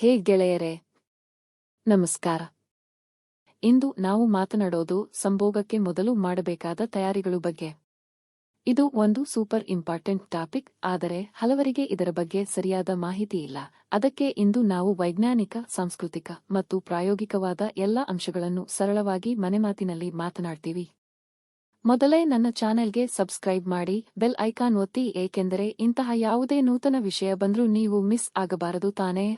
ಹೇ ಗೆಳೆಯರೇ, ನಮಸ್ಕಾರ. ಇಂದು ನಾವು ಮಾತನಾಡೋದು ಸಂಭೋಗಕ್ಕೆ ಮೊದಲು ಮಾಡಬೇಕಾದ ತಯಾರಿಗಳು ಬಗ್ಗೆ. ಇದು ಒಂದು ಸೂಪರ್ ಇಂಪಾರ್ಟೆಂಟ್ ಟಾಪಿಕ್, ಆದರೆ ಹಲವರಿಗೆ ಇದರ ಬಗ್ಗೆ ಸರಿಯಾದ ಮಾಹಿತಿ ಇಲ್ಲ. ಅದಕ್ಕೆ ಇಂದು ನಾವು ವೈಜ್ಞಾನಿಕ, ಸಾಂಸ್ಕೃತಿಕ ಮತ್ತು ಪ್ರಾಯೋಗಿಕವಾದ ಎಲ್ಲ ಅಂಶಗಳನ್ನು ಸರಳವಾಗಿ ಮನೆಮಾತಿನಲ್ಲಿ ಮಾತನಾಡ್ತೀವಿ. ಮೊದಲೇ ನನ್ನ ಚಾನೆಲ್ಗೆ ಸಬ್ಸ್ಕ್ರೈಬ್ ಮಾಡಿ, ಬೆಲ್ ಐಕಾನ್ ಒತ್ತಿ, ಏಕೆಂದರೆ ಇಂತಹ ಯಾವುದೇ ನೂತನ ವಿಷಯ ಬಂದ್ರೂ ನೀವು ಮಿಸ್ ಆಗಬಾರದು ತಾನೇ?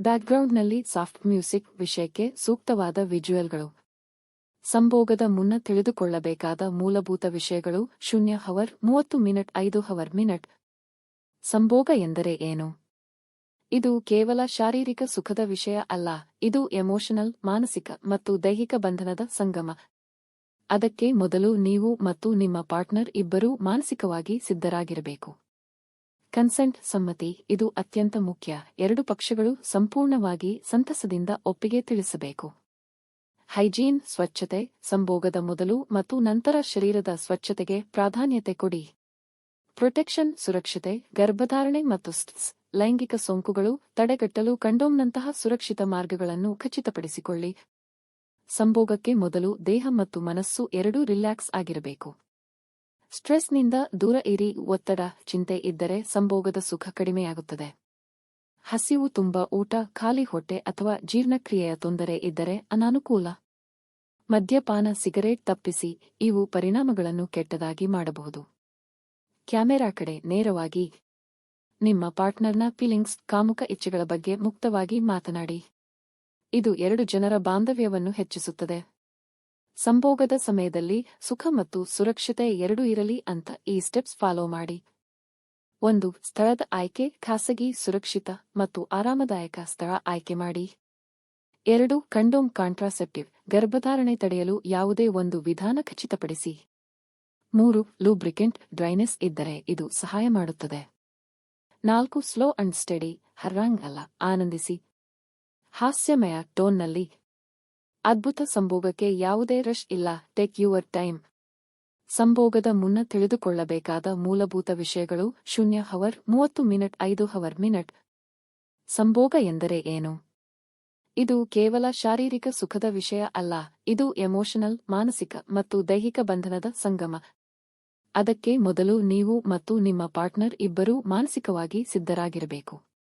ಬ್ಯಾಕ್ಗ್ರೌಂಡ್ನಲ್ಲಿ ಸಾಫ್ಟ್ ಮ್ಯೂಸಿಕ್ ವಿಷಯಕ್ಕೆ ಸೂಕ್ತವಾದ ವಿಜುವಲ್ಗಳು. ಸಂಭೋಗದ ಮುನ್ನ ತಿಳಿದುಕೊಳ್ಳಬೇಕಾದ ಮೂಲಭೂತ ವಿಷಯಗಳು ಶೂನ್ಯ ಹವರ್ ಮೂವತ್ತು ಮಿನಿಟ್ ಐದು ಹವರ್ ಮಿನಿಟ್. ಸಂಭೋಗ ಎಂದರೆ ಏನು? ಇದು ಕೇವಲ ಶಾರೀರಿಕ ಸುಖದ ವಿಷಯ ಅಲ್ಲ, ಇದು ಎಮೋಷನಲ್, ಮಾನಸಿಕ ಮತ್ತು ದೈಹಿಕ ಬಂಧನದ ಸಂಗಮ. ಅದಕ್ಕೆ ಮೊದಲು ನೀವು ಮತ್ತು ನಿಮ್ಮ ಪಾರ್ಟ್ನರ್ ಇಬ್ಬರೂ ಮಾನಸಿಕವಾಗಿ ಸಿದ್ಧರಾಗಿರಬೇಕು. ಕನ್ಸೆಂಟ್ ಸಮ್ಮತಿ, ಇದು ಅತ್ಯಂತ ಮುಖ್ಯ. ಎರಡು ಪಕ್ಷಗಳು ಸಂಪೂರ್ಣವಾಗಿ ಸಂತಸದಿಂದ ಒಪ್ಪಿಗೆ ತಿಳಿಸಬೇಕು. ಹೈಜೀನ್, ಸ್ವಚ್ಛತೆ, ಸಂಭೋಗದ ಮೊದಲು ಮತ್ತು ನಂತರ ಶರೀರದ ಸ್ವಚ್ಛತೆಗೆ ಪ್ರಾಧಾನ್ಯತೆ ಕೊಡಿ. ಪ್ರೊಟೆಕ್ಷನ್, ಸುರಕ್ಷತೆ, ಗರ್ಭಧಾರಣೆ ಮತ್ತು ಸ್ಟ್ಸ್ ಲೈಂಗಿಕ ಸೋಂಕುಗಳು ತಡೆಗಟ್ಟಲು ಕಂಡೋಮ್ನಂತಹ ಸುರಕ್ಷಿತ ಮಾರ್ಗಗಳನ್ನು ಖಚಿತಪಡಿಸಿಕೊಳ್ಳಿ. ಸಂಭೋಗಕ್ಕೆ ಮೊದಲು ದೇಹ ಮತ್ತು ಮನಸ್ಸು ಎರಡೂ ರಿಲ್ಯಾಕ್ಸ್ ಆಗಿರಬೇಕು. ಸ್ಟ್ರೆಸ್ನಿಂದ ದೂರ ಇರಿ ಒತ್ತಡ, ಚಿಂತೆ ಇದ್ದರೆ ಸಂಭೋಗದ ಸುಖ ಕಡಿಮೆಯಾಗುತ್ತದೆ. ಹಸಿವು ತುಂಬ, ಊಟ, ಖಾಲಿ ಹೊಟ್ಟೆ ಅಥವಾ ಜೀರ್ಣಕ್ರಿಯೆಯ ತೊಂದರೆ ಇದ್ದರೆ ಅನಾನುಕೂಲ. ಮದ್ಯಪಾನ, ಸಿಗರೇಟ್ ತಪ್ಪಿಸಿ, ಇವು ಪರಿಣಾಮಗಳನ್ನು ಕೆಟ್ಟದಾಗಿ ಮಾಡಬಹುದು. ಕ್ಯಾಮೆರಾ ಕಡೆ ನೇರವಾಗಿ, ನಿಮ್ಮ ಪಾರ್ಟ್ನರ್ನ ಫೀಲಿಂಗ್ಸ್ ಕಾಮುಕ ಇಚ್ಛೆಗಳ ಬಗ್ಗೆ ಮುಕ್ತವಾಗಿ ಮಾತನಾಡಿ. ಇದು ಎರಡು ಜನರ ಬಾಂಧವ್ಯವನ್ನು ಹೆಚ್ಚಿಸುತ್ತದೆ. ಸಂಭೋಗದ ಸಮಯದಲ್ಲಿ ಸುಖ ಮತ್ತು ಸುರಕ್ಷತೆ ಎರಡೂ ಇರಲಿ ಅಂತ ಈ ಸ್ಟೆಪ್ಸ್ ಫಾಲೋ ಮಾಡಿ. ಒಂದು, ಸ್ಥಳದ ಆಯ್ಕೆ, ಖಾಸಗಿ, ಸುರಕ್ಷಿತ ಮತ್ತು ಆರಾಮದಾಯಕ ಸ್ಥಳ ಆಯ್ಕೆ ಮಾಡಿ. ಎರಡು, ಕಂಡೋಮ್ ಕಾಂಟ್ರಾಸೆಪ್ಟಿವ್, ಗರ್ಭಧಾರಣೆ ತಡೆಯಲು ಯಾವುದೇ ಒಂದು ವಿಧಾನ ಖಚಿತಪಡಿಸಿ. ಮೂರು, ಲೂಬ್ರಿಕೆಂಟ್, ಡ್ರೈನೆಸ್ ಇದ್ದರೆ ಇದು ಸಹಾಯ ಮಾಡುತ್ತದೆ. ನಾಲ್ಕು, ಸ್ಲೋ ಅಂಡ್ ಸ್ಟಡಿ ಹರ್ರಾಂಗ್ ಅಲ್ಲ, ಆನಂದಿಸಿ. ಹಾಸ್ಯಮಯ ಟೋನ್ನಲ್ಲಿ ಅದ್ಭುತ ಸಂಭೋಗಕ್ಕೆ ಯಾವುದೇ ರಶ್ ಇಲ್ಲ. ಟೇಕ್ ಯುವರ್ ಟೈಮ್ ಸಂಭೋಗದ ಮುನ್ನ ತಿಳಿದುಕೊಳ್ಳಬೇಕಾದ ಮೂಲಭೂತ ವಿಷಯಗಳು ಶೂನ್ಯ ಹವರ್ ಮೂವತ್ತು ಮಿನಿಟ್ ಐದು ಹವರ್ ಮಿನಿಟ್ ಸಂಭೋಗ ಎಂದರೆ ಏನು? ಇದು ಕೇವಲ ಶಾರೀರಿಕ ಸುಖದ ವಿಷಯ ಅಲ್ಲ. ಇದು ಎಮೋಷನಲ್ ಮಾನಸಿಕ ಮತ್ತು ದೈಹಿಕ ಬಂಧನದ ಸಂಗಮ. ಅದಕ್ಕೆ ಮೊದಲು ನೀವು ಮತ್ತು ನಿಮ್ಮ ಪಾರ್ಟ್ನರ್ ಇಬ್ಬರೂ ಮಾನಸಿಕವಾಗಿ ಸಿದ್ಧರಾಗಿರಬೇಕು.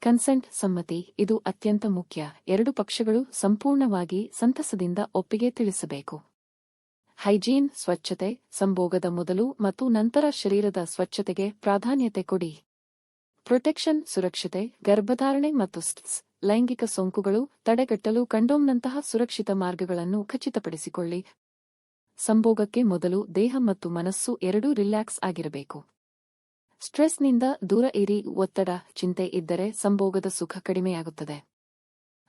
ಕನ್ಸೆಂಟ್ ಸಮ್ಮತಿ, ಇದು ಅತ್ಯಂತ ಮುಖ್ಯ. ಎರಡು ಪಕ್ಷಗಳು ಸಂಪೂರ್ಣವಾಗಿ ಸಂತಸದಿಂದ ಒಪ್ಪಿಗೆ ತಿಳಿಸಬೇಕು. ಹೈಜೀನ್, ಸ್ವಚ್ಛತೆ, ಸಂಭೋಗದ ಮೊದಲು ಮತ್ತು ನಂತರ ಶರೀರದ ಸ್ವಚ್ಛತೆಗೆ ಪ್ರಾಧಾನ್ಯತೆ ಕೊಡಿ. ಪ್ರೊಟೆಕ್ಷನ್, ಸುರಕ್ಷತೆ, ಗರ್ಭಧಾರಣೆ ಮತ್ತು ಸ್ಟ್ಸ್ ಲೈಂಗಿಕ ಸೋಂಕುಗಳು ತಡೆಗಟ್ಟಲು ಕಂಡೋಮ್ನಂತಹ ಸುರಕ್ಷಿತ ಮಾರ್ಗಗಳನ್ನು ಖಚಿತಪಡಿಸಿಕೊಳ್ಳಿ. ಸಂಭೋಗಕ್ಕೆ ಮೊದಲು ದೇಹ ಮತ್ತು ಮನಸ್ಸು ಎರಡೂ ರಿಲ್ಯಾಕ್ಸ್ ಆಗಿರಬೇಕು. ಸ್ಟ್ರೆಸ್ನಿಂದ ದೂರ ಇರಿ ಒತ್ತಡ, ಚಿಂತೆ ಇದ್ದರೆ ಸಂಭೋಗದ ಸುಖ ಕಡಿಮೆಯಾಗುತ್ತದೆ.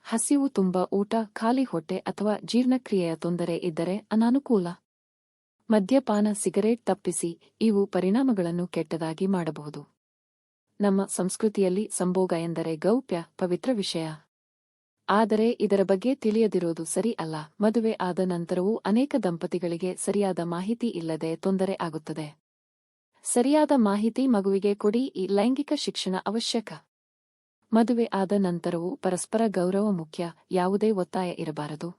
ಹಸಿವು ತುಂಬ, ಊಟ, ಖಾಲಿ ಹೊಟ್ಟೆ ಅಥವಾ ಜೀರ್ಣಕ್ರಿಯೆಯ ತೊಂದರೆ ಇದ್ದರೆ ಅನಾನುಕೂಲ. ಮದ್ಯಪಾನ, ಸಿಗರೇಟ್ ತಪ್ಪಿಸಿ, ಇವು ಪರಿಣಾಮಗಳನ್ನು ಕೆಟ್ಟದಾಗಿ ಮಾಡಬಹುದು. ನಮ್ಮ ಸಂಸ್ಕೃತಿಯಲ್ಲಿ ಸಂಭೋಗ ಎಂದರೆ ಗೌಪ್ಯ, ಪವಿತ್ರ ವಿಷಯ. ಆದರೆ ಇದರ ಬಗ್ಗೆ ತಿಳಿಯದಿರೋದು ಸರಿ ಅಲ್ಲ, ಮದುವೆ ಆದ ನಂತರವೂ ಅನೇಕ ದಂಪತಿಗಳಿಗೆ ಸರಿಯಾದ ಮಾಹಿತಿ ಇಲ್ಲದೆ ತೊಂದರೆ ಆಗುತ್ತದೆ. ಸರಿಯಾದ ಮಾಹಿತಿ ಮಗುವಿಗೆ ಕೊಡಿ, ಈ ಲೈಂಗಿಕ ಶಿಕ್ಷಣ ಅವಶ್ಯಕ. ಮದುವೆ ಆದ ನಂತರವೂ ಪರಸ್ಪರ ಗೌರವ ಮುಖ್ಯ, ಯಾವುದೇ ಒತ್ತಾಯ ಇರಬಾರದು.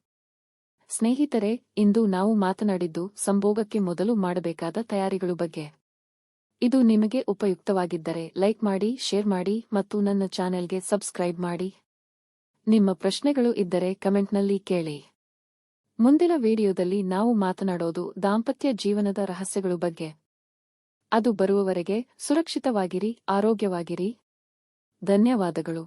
ಸ್ನೇಹಿತರೆ, ಇಂದು ನಾವು ಮಾತನಾಡಿದ್ದು ಸಂಭೋಗಕ್ಕೆ ಮೊದಲು ಮಾಡಬೇಕಾದ ತಯಾರಿಗಳು ಬಗ್ಗೆ. ಇದು ನಿಮಗೆ ಉಪಯುಕ್ತವಾಗಿದ್ದರೆ ಲೈಕ್ ಮಾಡಿ, ಶೇರ್ ಮಾಡಿ ಮತ್ತು ನನ್ನ ಚಾನೆಲ್ಗೆ ಸಬ್ಸ್ಕ್ರೈಬ್ ಮಾಡಿ. ನಿಮ್ಮ ಪ್ರಶ್ನೆಗಳು ಇದ್ದರೆ ಕಮೆಂಟ್ನಲ್ಲಿ ಕೇಳಿ. ಮುಂದಿನ ವಿಡಿಯೋದಲ್ಲಿ ನಾವು ಮಾತನಾಡೋದು ದಾಂಪತ್ಯ ಜೀವನದ ರಹಸ್ಯಗಳು ಬಗ್ಗೆ. ಅದು ಬರುವವರೆಗೆ ಸುರಕ್ಷಿತವಾಗಿರಿ ಆರೋಗ್ಯವಾಗಿರಿ. ಧನ್ಯವಾದಗಳು.